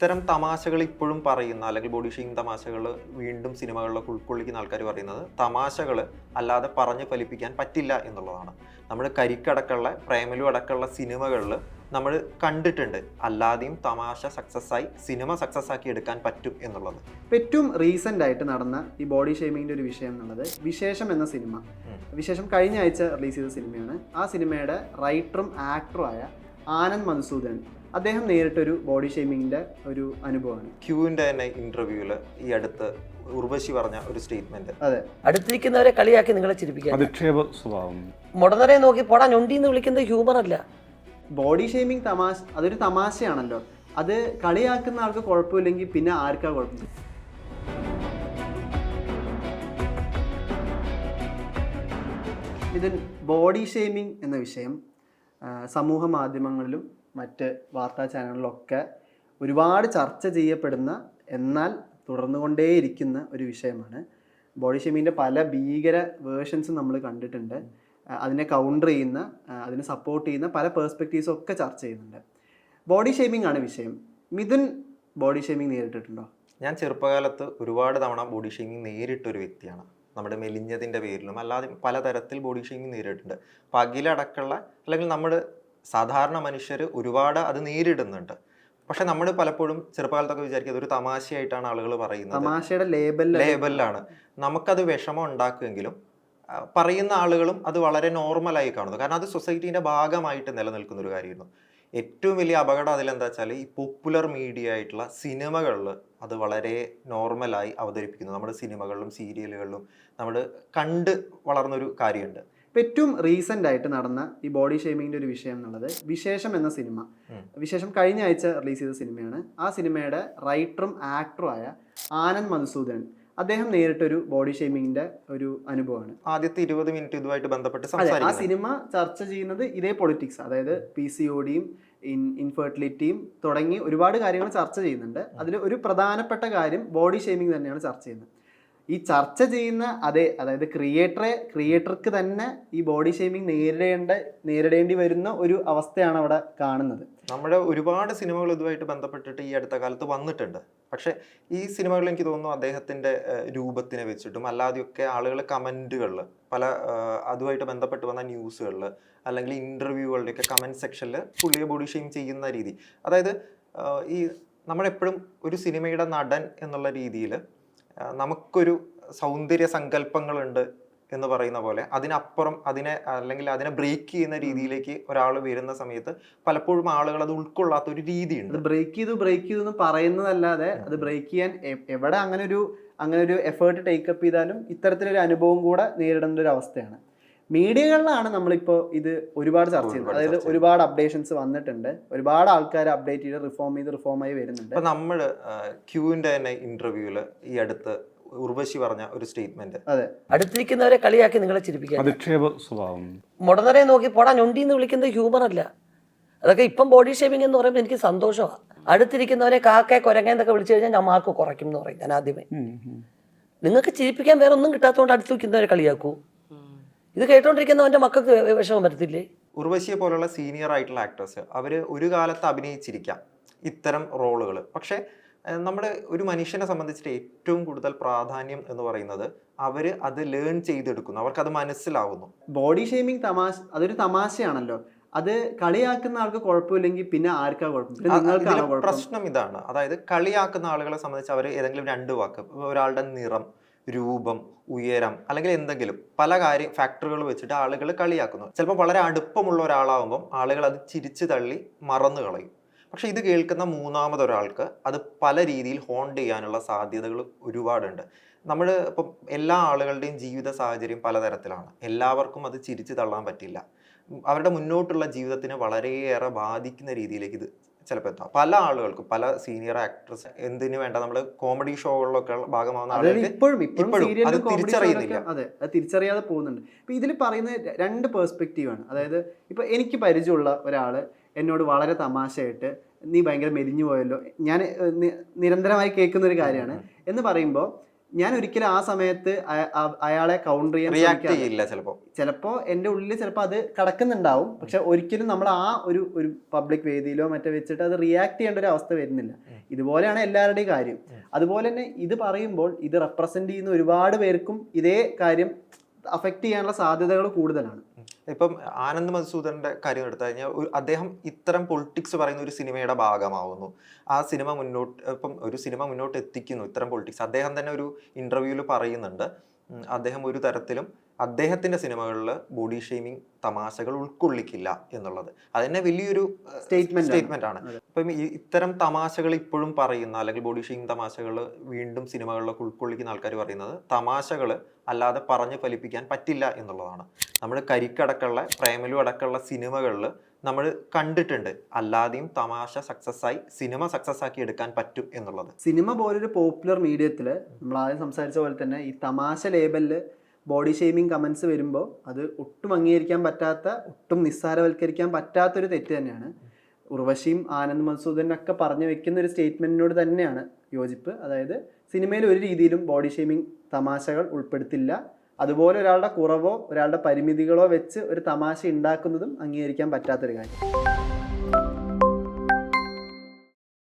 ഇത്തരം തമാശകൾ ഇപ്പോഴും പറയുന്ന അല്ലെങ്കിൽ ബോഡി ഷെയിം തമാശകൾ വീണ്ടും സിനിമകളിലൊക്കെ ഉൾക്കൊള്ളിക്കുന്ന ആൾക്കാർ പറയുന്നത് തമാശകൾ അല്ലാതെ പറഞ്ഞ് ഫലിപ്പിക്കാൻ പറ്റില്ല എന്നുള്ളതാണ്. നമ്മൾ കരിക്കടക്കമുള്ള പ്രേമലു അടക്കമുള്ള സിനിമകളിൽ നമ്മൾ കണ്ടിട്ടുണ്ട്. അല്ലാതെയും തമാശ സക്സസ് ആയി സിനിമ സക്സസ് ആക്കി എടുക്കാൻ പറ്റും എന്നുള്ളത്. ഏറ്റവും റീസെന്റ് ആയിട്ട് നടന്ന ഈ ബോഡി ഷെയിമിങ്ങിന്റെ ഒരു വിഷയം എന്നുള്ളത് വിശേഷം എന്ന സിനിമ. വിശേഷം കഴിഞ്ഞ ആഴ്ച റിലീസ് ചെയ്ത സിനിമയാണ്. ആ സിനിമയുടെ റൈറ്ററും ആക്ടറും ആയ ആനന്ദ് മധുസൂദൻ അദ്ദേഹം നേരിട്ടൊരു ബോഡി ഷെയ്മിങ്ങിന്റെ ഒരു അനുഭവമാണ്. ക്യൂവിന്റെ തന്നെ ഇന്റർവ്യൂവിൽ ഈ അടുത്ത് ഉർവശി പറഞ്ഞ ഒരു സ്റ്റേറ്റ്മെന്റ് അതെ. അടുത്തിരിക്കുന്നവരെ കളിയാക്കി നിങ്ങളെ ചിരിപ്പിക്കാൻ. അധിക്ഷേപ സ്വഭാവം. മുടന്നരെ നോക്കി പോടാ ഞൊണ്ടി എന്ന് വിളിക്കുന്നത് ഹ്യൂമർ അല്ല. ബോഡി ഷെയ്മിങ് തമാശ അതൊരു തമാശയാണല്ലോ. അത് കളിയാക്കുന്ന ആൾക്ക് കുഴപ്പമില്ലെങ്കിൽ പിന്നെ ആർക്കാ കുഴപ്പം? ഇതിൽ ബോഡി ഷെയ്മിങ് എന്ന വിഷയം സമൂഹ മാധ്യമങ്ങളിലും മറ്റ് വാർത്താ ചാനലുകളിലൊക്കെ ഒരുപാട് ചർച്ച ചെയ്യപ്പെടുന്ന എന്നാൽ തുടർന്നുകൊണ്ടേയിരിക്കുന്ന ഒരു വിഷയമാണ്. ബോഡി ഷേമിങ്ങിന്റെ പല ഭീകര വേർഷൻസും നമ്മൾ കണ്ടിട്ടുണ്ട്. അതിനെ കൗണ്ടർ ചെയ്യുന്ന അതിനെ സപ്പോർട്ട് ചെയ്യുന്ന പല പേഴ്സ്പെക്റ്റീവ്സും ഒക്കെ ചർച്ച ചെയ്യുന്നുണ്ട്. ബോഡി ഷെയിമിംഗ് ആണ് വിഷയം. മിഥുൻ ബോഡി ഷെയിമിംഗ് നേരിട്ടിട്ടുണ്ടോ? ഞാൻ ചെറുപ്പകാലത്ത് ഒരുപാട് തവണ ബോഡി ഷെയ്മിങ് നേരിട്ടൊരു വ്യക്തിയാണ്. നമ്മുടെ മെലിഞ്ഞതിന്റെ പേരിലും അല്ലാതെ പലതരത്തിൽ ബോഡി ഷെയ്മിങ് നേരിട്ടിട്ടുണ്ട്. അപ്പം അഖിലടക്കമുള്ള അല്ലെങ്കിൽ നമ്മൾ സാധാരണ മനുഷ്യർ ഒരുപാട് അത് നേരിടുന്നുണ്ട്. പക്ഷെ നമ്മൾ പലപ്പോഴും ചെറുപ്പകാലത്തൊക്കെ വിചാരിക്കുക ഒരു തമാശയായിട്ടാണ് ആളുകൾ പറയുന്നത്. തമാശയുടെ ലേബൽ ലേബലിലാണ് നമുക്കത് വിഷമം ഉണ്ടാക്കുമെങ്കിലും പറയുന്ന ആളുകളും അത് വളരെ നോർമലായി കാണുന്നു. കാരണം അത് സൊസൈറ്റീന്റെ ഭാഗമായിട്ട് നിലനിൽക്കുന്ന ഒരു കാര്യമായിരുന്നു. ഏറ്റവും വലിയ അപകടം അതിലെന്താ വെച്ചാൽ ഈ പോപ്പുലർ മീഡിയ ആയിട്ടുള്ള സിനിമകളിൽ അത് വളരെ നോർമലായി അവതരിപ്പിക്കുന്നു. നമ്മുടെ സിനിമകളിലും സീരിയലുകളിലും നമ്മൾ കണ്ട് വളർന്നൊരു കാര്യമുണ്ട്. ഇപ്പം ഏറ്റവും റീസെന്റ് ആയിട്ട് നടന്ന ഈ ബോഡി ഷെയ്മിങ്ങിന്റെ ഒരു വിഷയം എന്നുള്ളത് വിശേഷം എന്ന സിനിമ വിശേഷം കഴിഞ്ഞ ആഴ്ച റിലീസ് ചെയ്ത സിനിമയാണ് ആ സിനിമയുടെ റൈറ്ററും ആക്ടറും ആയ ആനന്ദ് മധുസൂദൻ അദ്ദേഹം നേരിട്ടൊരു ബോഡി ഷെയ്മിങ്ങിന്റെ ഒരു അനുഭവമാണ്. ആദ്യത്തെ ഇരുപത് മിനിറ്റ് ഇതുമായിട്ട് ബന്ധപ്പെട്ട് ആ സിനിമ ചർച്ച ചെയ്യുന്നത് ഇതേ പൊളിറ്റിക്സ് അതായത് പി സി ഒടിയും ഇൻ ഇൻഫെർട്ടിലിറ്റിയും തുടങ്ങി ഒരുപാട് കാര്യങ്ങൾ ചർച്ച ചെയ്യുന്നുണ്ട്. അതിൽ ഒരു പ്രധാനപ്പെട്ട കാര്യം ബോഡി ഷെയ്മിങ് തന്നെയാണ് ചർച്ച ചെയ്യുന്നത്. ഈ ചർച്ച ചെയ്യുന്ന അതേ അതായത് ക്രിയേറ്ററെ ക്രിയേറ്റർക്ക് തന്നെ ഈ ബോഡി ഷേമിംഗ് നേരിടേണ്ട നേരിടേണ്ടി വരുന്ന ഒരു അവസ്ഥയാണ് അവിടെ കാണുന്നത്. നമ്മുടെ ഒരുപാട് സിനിമകൾ ഇതുമായിട്ട് ബന്ധപ്പെട്ടിട്ട് ഈ അടുത്ത കാലത്ത് വന്നിട്ടുണ്ട്. പക്ഷേ ഈ സിനിമകളിൽ എനിക്ക് തോന്നുന്നു അദ്ദേഹത്തിന്റെ രൂപത്തിനെ വെച്ചിട്ടും അല്ലാതെയൊക്കെ ആളുകൾ കമന്റുകളിൽ പല അതുമായിട്ട് ബന്ധപ്പെട്ട് വന്ന ന്യൂസുകളിൽ അല്ലെങ്കിൽ ഇന്റർവ്യൂകളുടെയൊക്കെ കമന്റ് സെക്ഷനിൽ പുള്ളിയെ ബോഡി ഷെയിം ചെയ്യുന്ന രീതി. അതായത് ഈ നമ്മളെപ്പോഴും ഒരു സിനിമയുടെ നടൻ എന്നുള്ള രീതിയിൽ നമുക്കൊരു സൗന്ദര്യ സങ്കല്പങ്ങളുണ്ട് എന്ന് പറയുന്ന പോലെ അതിനപ്പുറം അതിനെ അല്ലെങ്കിൽ അതിനെ ബ്രേക്ക് ചെയ്യുന്ന രീതിയിലേക്ക് ഒരാൾ വരുന്ന സമയത്ത് പലപ്പോഴും ആളുകൾ അത് ഉൾക്കൊള്ളാത്ത ഒരു രീതിയുണ്ട്. ബ്രേക്ക് ചെയ്തു ബ്രേക്ക് ചെയ്തു എന്ന് പറയുന്നതല്ലാതെ അത് ബ്രേക്ക് ചെയ്യാൻ എവിടെ അങ്ങനെ ഒരു അങ്ങനെ ഒരു എഫേർട്ട് ടേക്കപ്പ് ചെയ്താലും ഇത്തരത്തിലൊരു അനുഭവം കൂടെ നേരിടേണ്ട ഒരു അവസ്ഥയാണ്. മീഡിയകളിലാണ് നമ്മളിപ്പോൾ ഇത് ഒരുപാട് ചർച്ച ചെയ്യുന്നത്. അതായത് ഒരുപാട് അപ്ഡേഷൻസ് വന്നിട്ടുണ്ട്. ഒരുപാട് ആൾക്കാർ അപ്ഡേറ്റ് ചെയ്ത് റിഫോം ചെയ്ത് റിഫോം ആയി വരുന്നുണ്ട്. ഇപ്പൊ നമ്മൾ ക്യൂവിന്റെ തന്നെ ഇന്റർവ്യൂൽ ഈ അടുത്ത് ഉർവശി പറഞ്ഞ ഒരു സ്റ്റേറ്റ്മെന്റ് അതെ. അടുത്തിരിക്കുന്നവരെ കളിയാക്കി നിങ്ങളെ ചിരിപ്പിക്കാം അധിക്ഷേപ സ്വഭാവം. മുടനരെ നോക്കി പോടാ ഞൊണ്ടി എന്ന് വിളിക്കുന്നത് ഹ്യൂമർ അല്ല. അതൊക്കെ ഇപ്പം ബോഡി ഷേവിംഗ് എന്ന് പറയുമ്പോൾ എനിക്ക് സന്തോഷമാണ് അടുത്തിരിക്കുന്നവരെ കാക്ക കുരങ്ങ എന്നൊക്കെ വിളിച്ചു കഴിഞ്ഞാൽ ഞാൻ മാർക്ക് കുറയ്ക്കും എന്ന് പറയും ഞാൻ ആദ്യമേ. നിങ്ങൾക്ക് ചിരിപ്പിക്കാൻ വേറെ ഒന്നും കിട്ടാത്തതുകൊണ്ട് അടുത്ത് നിൽക്കുന്നവരെ കളിയാക്കൂ. ഇത് കേട്ടോണ്ടിരിക്കുന്നവന്റെ മക്കൾക്ക് വിഷമം വരത്തില്ലേ? ഉർവശിയെ പോലുള്ള സീനിയർ ആയിട്ടുള്ള ആക്ടേഴ്സ് അവർ ഒരു കാലത്ത് അഭിനയിച്ചിരിക്കാം ഇത്തരം റോളുകൾ പക്ഷേ നമ്മുടെ ഒരു മനുഷ്യനെ സംബന്ധിച്ചിട്ട് ഏറ്റവും കൂടുതൽ പ്രാധാന്യം എന്ന് പറയുന്നത് അവർ അത് ലേൺ ചെയ്തെടുക്കുന്നു. അവർക്ക് അത് മനസ്സിലാവുന്നു. ബോഡി ഷേമിംഗ് തമാശ അതൊരു തമാശയാണല്ലോ. അത് കളിയാക്കുന്ന ആൾക്ക് കുഴപ്പമില്ലെങ്കിൽ പിന്നെ ആർക്കാ കുഴപ്പം? പ്രശ്നം ഇതാണ്. അതായത് കളിയാക്കുന്ന ആളുകളെ സംബന്ധിച്ച് അവർ ഏതെങ്കിലും രണ്ട് വാക്ക് ഒരാളുടെ നിറം രൂപം ഉയരം അല്ലെങ്കിൽ എന്തെങ്കിലും പല കാര്യ ഫാക്ടറുകൾ വെച്ചിട്ട് ആളുകൾ കളിയാക്കുന്നു. ചിലപ്പോൾ വളരെ അടുപ്പമുള്ള ഒരാളാവുമ്പം ആളുകൾ അത് ചിരിച്ചു തള്ളി മറന്നു കളയും. പക്ഷെ ഇത് കേൾക്കുന്ന മൂന്നാമതൊരാൾക്ക് അത് പല രീതിയിൽ ഹോണ്ട് ചെയ്യാനുള്ള സാധ്യതകൾ ഒരുപാടുണ്ട്. നമ്മൾ ഇപ്പം എല്ലാ ആളുകളുടെയും ജീവിത സാഹചര്യം പലതരത്തിലാണ്. എല്ലാവർക്കും അത് ചിരിച്ചു തള്ളാൻ പറ്റില്ല. അവരുടെ മുന്നോട്ടുള്ള ജീവിതത്തിന് വളരെയേറെ ബാധിക്കുന്ന രീതിയിലേക്ക് ഇത് ചിലപ്പോൾ എത്താം. പല ആളുകൾക്കും പല സീനിയർ ആക്ട്രസ് എന്തിനു വേണ്ട നമ്മൾ കോമഡി ഷോകളിലൊക്കെ ഭാഗമാവുന്ന ആളുകൾക്ക് ഇപ്പോഴും ഇപ്പോഴും അത് തിരിച്ചറിയുന്നില്ല. അതെ അത് തിരിച്ചറിയാതെ പോകുന്നുണ്ട്. ഇപ്പൊ ഇതിൽ പറയുന്ന രണ്ട് പേഴ്സ്പെക്റ്റീവ് ആണ്. അതായത് ഇപ്പൊ എനിക്ക് പരിചയമുള്ള ഒരാൾ എന്നോട് വളരെ തമാശയായിട്ട് നീ ഭയങ്കര മെലിഞ്ഞു പോയല്ലോ ഞാൻ നിരന്തരമായി കേൾക്കുന്ന ഒരു കാര്യമാണ് എന്ന് പറയുമ്പോൾ ഞാൻ ഒരിക്കലും ആ സമയത്ത് അയാളെ കൗണ്ടർ ചെയ്യാൻ റിയാക്ട്. ചെയ്യില്ല ചിലപ്പോൾ ചിലപ്പോൾ എന്റെ ഉള്ളിൽ ചിലപ്പോൾ അത് കടക്കുന്നുണ്ടാവും. പക്ഷെ ഒരിക്കലും നമ്മൾ ആ ഒരു ഒരു പബ്ലിക് വേദിയിലോ മറ്റോ വെച്ചിട്ട് അത് റിയാക്ട് ചെയ്യേണ്ട ഒരു അവസ്ഥ വരുന്നില്ല. ഇതുപോലെയാണ് എല്ലാവരുടെയും കാര്യം. അതുപോലെ തന്നെ ഇത് പറയുമ്പോൾ ഇത് റെപ്രസെന്റ് ചെയ്യുന്ന ഒരുപാട് പേർക്കും ഇതേ കാര്യം അഫക്റ്റ് ചെയ്യാനുള്ള സാധ്യതകൾ കൂടുതലാണ്. ഇപ്പം ആനന്ദ് മധുസൂദന്റെ കാര്യം എടുത്തു കഴിഞ്ഞാൽ അദ്ദേഹം ഇത്തരം പൊളിറ്റിക്സ് പറയുന്ന ഒരു സിനിമയുടെ ഭാഗമാവുന്നു. ആ സിനിമ മുന്നോട്ട് ഇപ്പം ഒരു സിനിമ മുന്നോട്ട് എത്തിക്കുന്നു ഇത്തരം പൊളിറ്റിക്സ് അദ്ദേഹം തന്നെ ഒരു ഇന്റർവ്യൂവിൽ പറയുന്നുണ്ട്. അദ്ദേഹം ഒരു തരത്തിലും അദ്ദേഹത്തിന്റെ സിനിമകളിൽ ബോഡി ഷെയ്മിങ് തമാശകൾ ഉൾക്കൊള്ളിക്കില്ല എന്നുള്ളത്. അതന്നെ വലിയൊരു സ്റ്റേറ്റ്മെന്റ്. സ്റ്റേറ്റ്മെന്റ് ആണ്. ഇപ്പം ഇത്തരം തമാശകൾ ഇപ്പോഴും പറയുന്ന അല്ലെങ്കിൽ ബോഡി ഷെയ്മിങ് തമാശകൾ വീണ്ടും സിനിമകളിലൊക്കെ ഉൾക്കൊള്ളിക്കുന്ന ആൾക്കാർ പറയുന്നത് തമാശകൾ അല്ലാതെ പറഞ്ഞ് ഫലിപ്പിക്കാൻ പറ്റില്ല എന്നുള്ളതാണ്. നമ്മൾ കരിക്കടക്കമുള്ള പ്രേമലു അടക്കമുള്ള സിനിമകളിൽ നമ്മൾ കണ്ടിട്ടുണ്ട്. അല്ലാതെയും തമാശ സക്സസ് ആയി സിനിമ സക്സസ് ആക്കി എടുക്കാൻ പറ്റും എന്നുള്ളത്. സിനിമ പോലൊരു പോപ്പുലർ മീഡിയത്തിൽ നമ്മൾ ആദ്യം സംസാരിച്ച പോലെ തന്നെ ഈ തമാശ ലേബലിൽ ബോഡി ഷെയ്മിങ് കമൻസ് വരുമ്പോൾ അത് ഒട്ടും അംഗീകരിക്കാൻ പറ്റാത്ത ഒട്ടും നിസ്സാരവൽക്കരിക്കാൻ പറ്റാത്തൊരു തെറ്റ് തന്നെയാണ്. ഉർവശിയും ആനന്ദ് മസൂദനും ഒക്കെ പറഞ്ഞു വെക്കുന്ന ഒരു സ്റ്റേറ്റ്മെന്റിനോട് തന്നെയാണ് യോജിപ്പ്. അതായത് സിനിമയിൽ ഒരു രീതിയിലും ബോഡി ഷെയ്മിങ് തമാശകൾ ഉൾപ്പെടുത്തില്ല. അതുപോലെ ഒരാളുടെ കുറവോ ഒരാളുടെ പരിമിതികളോ വെച്ച് ഒരു തമാശ ഉണ്ടാക്കുന്നതും അംഗീകരിക്കാൻ പറ്റാത്തൊരു കാര്യം.